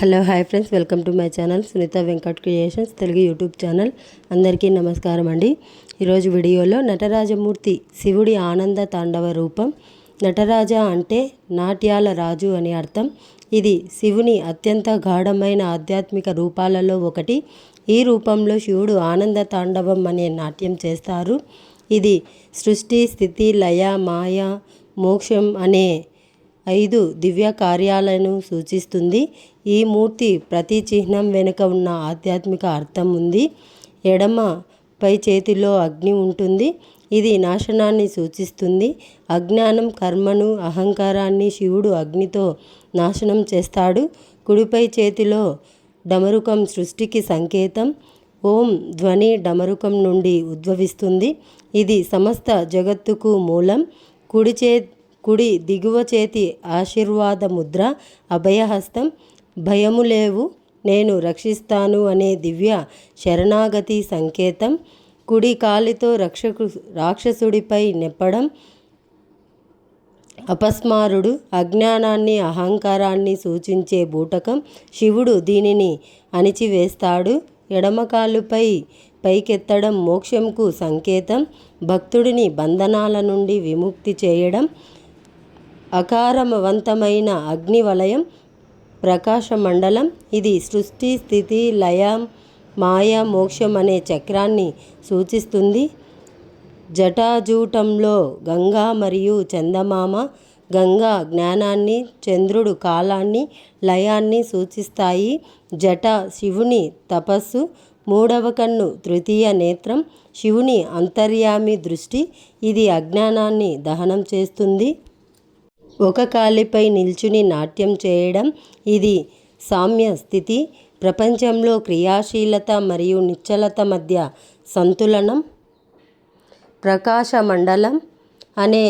Hello hi friends. Welcome to my channel Sunitha Venkat creations Telugu YouTube channel. అందరికీ నమస్కారం అండి. ఈరోజు వీడియోలో నటరాజమూర్తి శివుడి ఆనంద తాండవ రూపం. నటరాజ అంటే నాట్యాల రాజు అని అర్థం. ఇది శివుని అత్యంత గాఢమైన ఆధ్యాత్మిక రూపాలలో ఒకటి. ఈ రూపంలో శివుడు ఆనంద తాండవం అనే నాట్యం చేస్తారు. ఇది సృష్టి స్థితి లయ మాయ మోక్షం అనే ఐదు దివ్య కార్యాలను సూచిస్తుంది. ఈ మూర్తి ప్రతి చిహ్నం వెనుక ఉన్న ఆధ్యాత్మిక అర్థం ఉంది. ఎడమ పై చేతిలో అగ్ని ఉంటుంది. ఇది నాశనాన్ని సూచిస్తుంది. అజ్ఞానం కర్మను అహంకారాన్ని శివుడు అగ్నితో నాశనం చేస్తాడు. కుడిపై చేతిలో డమరుకం సృష్టికి సంకేతం. ఓం ధ్వని డమరుకం నుండి ఉద్భవిస్తుంది. ఇది సమస్త జగత్తుకు మూలం. కుడి చే కుడి దిగువ చేతి ఆశీర్వాద ముద్ర అభయహస్తం భయము లేవు నేను రక్షిస్తాను అనే దివ్య శరణాగతి సంకేతం కుడి కాలితో రక్షకు రాక్షసుడిపై నెప్పడం అపస్మారుడు అజ్ఞానాన్ని అహంకారాన్ని సూచించే బూటకం శివుడు దీనిని అణిచివేస్తాడు. ఎడమకాలుపై పైకెత్తడం మోక్షంకు సంకేతం భక్తుడిని బంధనాల నుండి విముక్తి చేయడం అకారమవంతమైన అగ్ని వలయం ప్రకాశ మండలం ఇది సృష్టి స్థితి లయం మాయ మోక్షం అనే చక్రాన్ని సూచిస్తుంది. జటాజూటంలో గంగా మరియు చందమామ గంగా జ్ఞానాన్ని చంద్రుడు కాలాన్ని లయాన్ని సూచిస్తాయి. జట శివుని తపస్సు మూడవ కన్ను తృతీయ నేత్రం శివుని అంతర్యామి దృష్టి. ఇది అజ్ఞానాన్ని దహనం చేస్తుంది. ఒక కాలిపై నిల్చుని నాట్యం చేయడం ఇది సామ్య స్థితి. ప్రపంచంలో క్రియాశీలత మరియు నిశ్చలత మధ్య సంతులనం ప్రకాశ మండలం అనే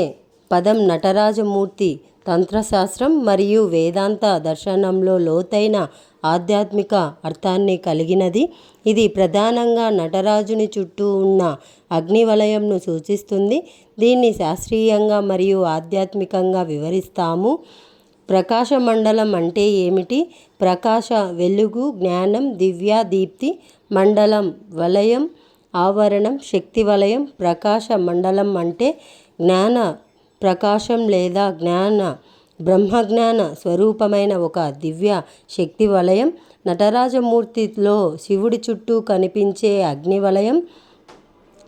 పదం నటరాజమూర్తి తంత్రశాస్త్రం మరియు వేదాంత దర్శనంలో లోతైన ఆధ్యాత్మిక అర్థాన్ని కలిగినది. ఇది ప్రధానంగా నటరాజుని చుట్టూ ఉన్న అగ్నివలయంను సూచిస్తుంది. దీన్ని శాస్త్రీయంగా మరియు ఆధ్యాత్మికంగా వివరిస్తాము. ప్రకాశ మండలం అంటే ఏమిటి? ప్రకాశ వెలుగు జ్ఞానం దివ్య దీప్తి మండలం వలయం ఆవరణం శక్తి వలయం ప్రకాశ మండలం అంటే జ్ఞాన ప్రకాశం లేదా జ్ఞాన బ్రహ్మజ్ఞాన స్వరూపమైన ఒక దివ్య శక్తి వలయం నటరాజమూర్తిలో శివుడి చుట్టూ కనిపించే అగ్ని వలయం.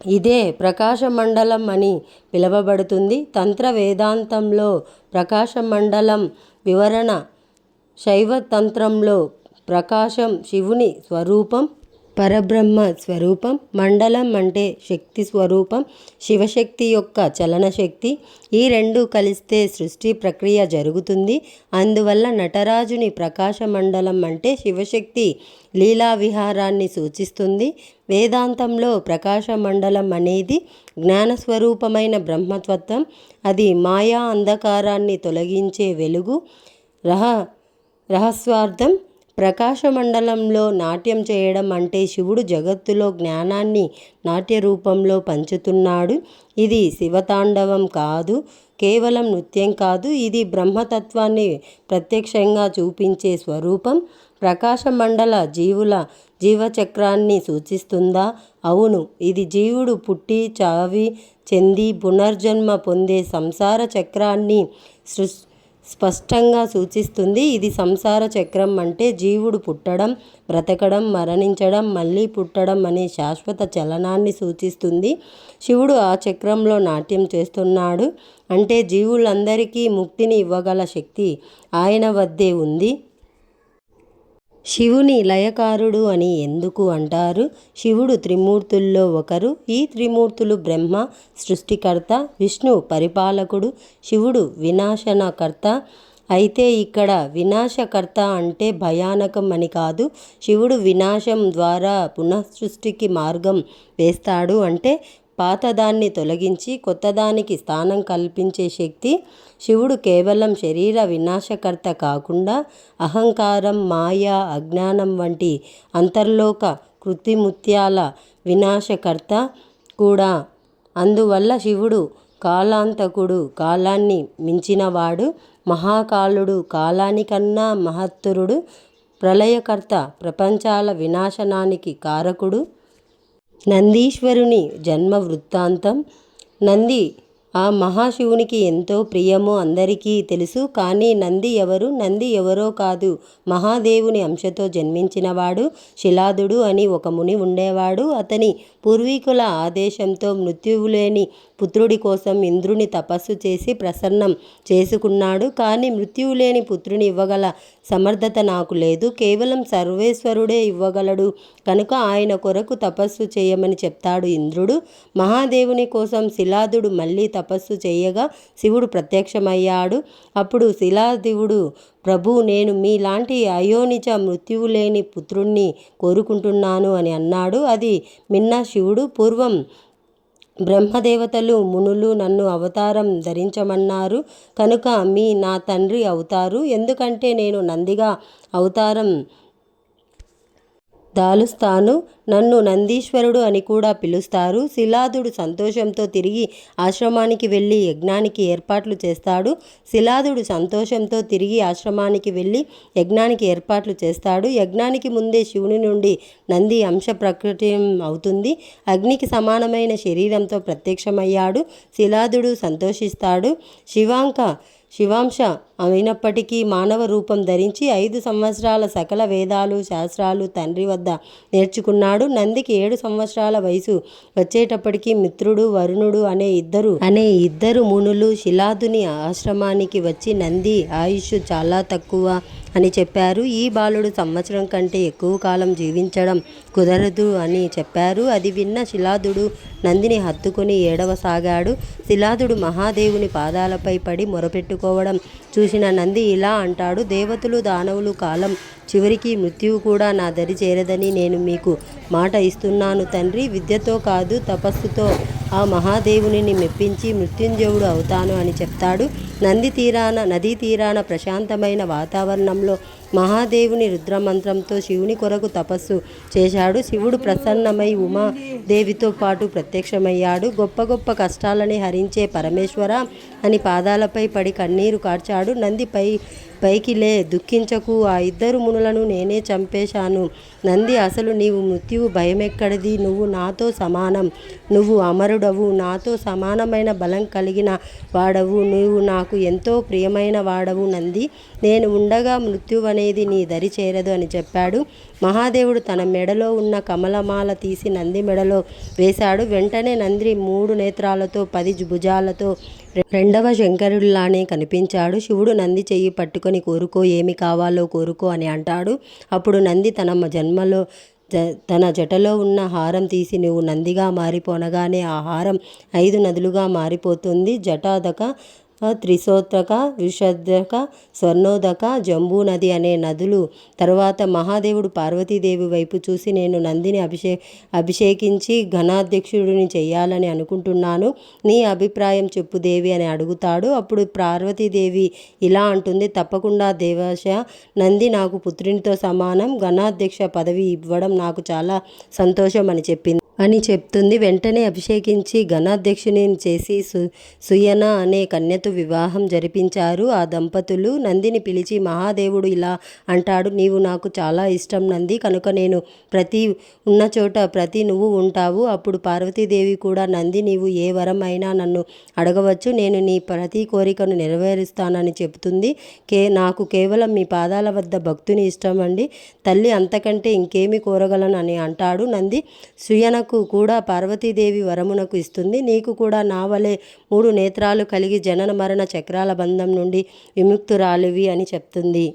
ఇదే ప్రకాశ మండలం అని పిలువబడుతుంది. తంత్ర వేదాంతంలో ప్రకాశ మండలం వివరణ శైవ తంత్రంలో ప్రకాశం శివుని స్వరూపం. పరబ్రహ్మ స్వరూపం మండలం అంటే శక్తి స్వరూపం శివశక్తి యొక్క చలన శక్తి. ఈ రెండు కలిస్తే సృష్టి ప్రక్రియ జరుగుతుంది. అందువల్ల నటరాజుని ప్రకాశ మండలం అంటే శివశక్తి లీలా విహారాన్ని సూచిస్తుంది. వేదాంతంలో ప్రకాశ మండలం అనేది జ్ఞానస్వరూపమైన బ్రహ్మతత్వం. అది మాయా అంధకారాన్ని తొలగించే వెలుగు రహ రహస్వార్థం ప్రకాశమండలంలో నాట్యం చేయడం అంటే శివుడు జగత్తులో జ్ఞానాన్ని నాట్య రూపంలో పంచుతున్నాడు. ఇది శివతాండవం కాదు కేవలం నృత్యం కాదు ఇది బ్రహ్మతత్వాన్ని ప్రత్యక్షంగా చూపించే స్వరూపం. ప్రకాశమండల జీవుల జీవచక్రాన్ని సూచిస్తుందా? అవును ఇది జీవుడు పుట్టి చావి చెంది పునర్జన్మ పొందే సంసార చక్రాన్ని సృష్ స్పష్టంగా సూచిస్తుంది. ఇది సంసార చక్రం అంటే జీవుడు పుట్టడం బ్రతకడం మరణించడం మళ్ళీ పుట్టడం అనే శాశ్వత చలనాన్ని సూచిస్తుంది. శివుడు ఆ చక్రంలో నాట్యం చేస్తున్నాడు. అంటే జీవులందరికీ ముక్తిని ఇవ్వగల శక్తి ఆయన వద్దే ఉంది. శివుని లయకారుడు అని ఎందుకు అంటారు? శివుడు త్రిమూర్తుల్లో ఒకరు ఈ త్రిమూర్తులు బ్రహ్మ సృష్టికర్త విష్ణు పరిపాలకుడు శివుడు వినాశనకర్త. అయితే ఇక్కడ వినాశకర్త అంటే భయానకం అని కాదు. శివుడు వినాశం ద్వారా పునఃసృష్టికి మార్గం వేస్తాడు అంటే పాతదాన్ని తొలగించి కొత్తదానికి స్థానం కల్పించే శక్తి శివుడు కేవలం శరీర వినాశకర్త కాకుండా అహంకారం మాయ అజ్ఞానం వంటి అంతర్లోక కృతిముత్యాల వినాశకర్త కూడా. అందువల్ల శివుడు కాలాంతకుడు కాలాన్ని మించినవాడు మహాకాలుడు కాలానికన్నా మహత్తరుడు ప్రళయకర్త ప్రపంచాల వినాశనానికి కారకుడు నందీశ్వరుని జన్మ వృత్తాంతం. నంది ఆ మహాశివునికి ఎంతో ప్రియమో అందరికీ తెలుసు కానీ నంది ఎవరు? నంది ఎవరో కాదు. మహాదేవుని అంశతో జన్మించినవాడు శిలాదుడు అని ఒక ముని ఉండేవాడు. అతని పూర్వీకుల ఆదేశంతో మృత్యువు లేని పుత్రుడి కోసం ఇంద్రుని తపస్సు చేసి ప్రసన్నం చేసుకున్నాడు. కానీ మృత్యువు లేని పుత్రుని ఇవ్వగల సమర్థత నాకు లేదు. కేవలం సర్వేశ్వరుడే ఇవ్వగలడు. కనుక ఆయన కొరకు తపస్సు చేయమని చెప్తాడు ఇంద్రుడు. మహాదేవుని కోసం శిలాదుడు మళ్ళీ తపస్సు చేయగా శివుడు ప్రత్యక్షమయ్యాడు. అప్పుడు శిలాదివుడు ప్రభు నేను మీలాంటి అయోనిచ మృత్యువు లేని పుత్రుణ్ణి కోరుకుంటున్నాను అని అన్నాడు. అది మిన్న శివుడు. పూర్వం బ్రహ్మదేవతలు మునులు నన్ను అవతారం ధరించమన్నారు. కనుక మీ నా తండ్రి అవుతారు. ఎందుకంటే నేను నందిగా అవతారం దాలుస్తాను. నన్ను నందీశ్వరుడు అని కూడా పిలుస్తారు. శిలాదుడు సంతోషంతో తిరిగి ఆశ్రమానికి వెళ్ళి యజ్ఞానికి ఏర్పాట్లు చేస్తాడు. శిలాదుడు సంతోషంతో తిరిగి ఆశ్రమానికి వెళ్ళి యజ్ఞానికి ఏర్పాట్లు చేస్తాడు. యజ్ఞానికి ముందే శివుని నుండి నంది అంశ ప్రకటం అవుతుంది. అగ్నికి సమానమైన శరీరంతో ప్రత్యక్షమయ్యాడు. శిలాదుడు సంతోషిస్తాడు. శివాంక శివాంశ అయినప్పటికీ మానవ రూపం ధరించి ఐదు సంవత్సరాల సకల వేదాలు శాస్త్రాలు తండ్రి వద్ద నేర్చుకున్నాడు. నందికి ఏడు సంవత్సరాల వయసు వచ్చేటప్పటికి మిత్రుడు వరుణుడు అనే ఇద్దరు అనే ఇద్దరు మునులు శిలాదుని ఆశ్రమానికి వచ్చి నంది ఆయుష్ చాలా తక్కువ అని చెప్పారు. ఈ బాలుడు సంవత్సరం కంటే ఎక్కువ కాలం జీవించడం కుదరదు అని చెప్పారు. అది విన్న శిలాదుడు నందిని హత్తుకుని ఏడవసాగాడు. శిలాదుడు మహాదేవుని పాదాలపై పడి మొరపెట్టుకోవడం చూసి చూసిన నంది ఇలా అంటాడు దేవతలు దానవులు కాలం చివరికి మృత్యువు కూడా నా దరి చేరదని నేను మీకు మాట ఇస్తున్నాను తండ్రి. విద్యతో కాదు తపస్సుతో ఆ మహాదేవుని మెప్పించి మృత్యుంజయుడు అవుతాను అని చెప్తాడు. నంది తీరాన నదీ తీరాన ప్రశాంతమైన వాతావరణంలో మహాదేవుని రుద్రమంత్రంతో శివుని కొరకు తపస్సు చేశాడు. శివుడు ప్రసన్నమై ఉమాదేవితో పాటు ప్రత్యక్షమయ్యాడు. గొప్ప గొప్ప కష్టాలని హరించే పరమేశ్వర అని పాదాలపై పడి కన్నీరు కార్చాడు. నందిపై పై పైకిలే దుఃఖించకు. ఆ ఇద్దరు మునులను నేనే చంపేశాను. నంది అసలు నీవు మృత్యువు భయమెక్కడిది? నువ్వు నాతో సమానం. నువ్వు అమరుడవు. నాతో సమానమైన బలం కలిగిన వాడవు. నువ్వు నాకు నాకు ఎంతో ప్రియమైన వాడవు నంది. నేను ఉండగా మృత్యువనేది నీ దరి చేరదు అని చెప్పాడు. మహాదేవుడు తన మెడలో ఉన్న కమలమాల తీసి నంది మెడలో వేశాడు. వెంటనే నంది మూడు నేత్రాలతో పది భుజాలతో రెండవ శంకరుడిలానే కనిపించాడు. శివుడు నంది చెయ్యి పట్టుకొని కోరుకో ఏమి కావాలో కోరుకో అని అంటాడు. అప్పుడు నంది తన జన్మలో తన జటలో ఉన్న హారం తీసి నువ్వు నందిగా మారిపోనగానే ఆ హారం ఐదు నదులుగా మారిపోతుంది. జటాదక త్రిశోత్రక విషద్రక స్వర్ణోదక జంబూ నది అనే నదులు. తర్వాత మహాదేవుడు పార్వతీదేవి వైపు చూసి నేను నందిని అభిషే అభిషేకించి ఘనాధ్యక్షుడిని చేయాలని అనుకుంటున్నాను. నీ అభిప్రాయం చెప్పు దేవి అని అడుగుతాడు. అప్పుడు పార్వతీదేవి ఇలా అంటుంది. తప్పకుండా దేవాశ నంది నాకు పుత్రునితో సమానం. ఘనాధ్యక్ష పదవి ఇవ్వడం నాకు చాలా సంతోషం అని చెప్పింది. అని చెప్తుంది. వెంటనే అభిషేకించి ఘనాధ్యక్షుని చేసి సు సుయన అనే కన్యతో వివాహం జరిపించారు. ఆ దంపతులు నందిని పిలిచి మహాదేవుడు ఇలా అంటాడు. నీవు నాకు చాలా ఇష్టం నంది. కనుక నేను ప్రతి ఉన్న చోట ప్రతి నువ్వు ఉంటావు. అప్పుడు పార్వతీదేవి కూడా నంది నీవు ఏ వరం అయినా నన్ను అడగవచ్చు. నేను నీ ప్రతి కోరికను నెరవేరుస్తానని చెబుతుంది. కే నాకు కేవలం మీ పాదాల వద్ద భక్తుని ఇష్టం అండి. తల్లి అంతకంటే ఇంకేమి కోరగలను అని అంటాడు నంది. సుయన నాకు కూడా పార్వతీదేవి వరమునకు ఇస్తుంది. నీకు కూడా నా వలె మూడు నేత్రాలు కలిగి జనన మరణ చక్రాల బంధం నుండి విముక్తురాలివి అని చెప్తుంది.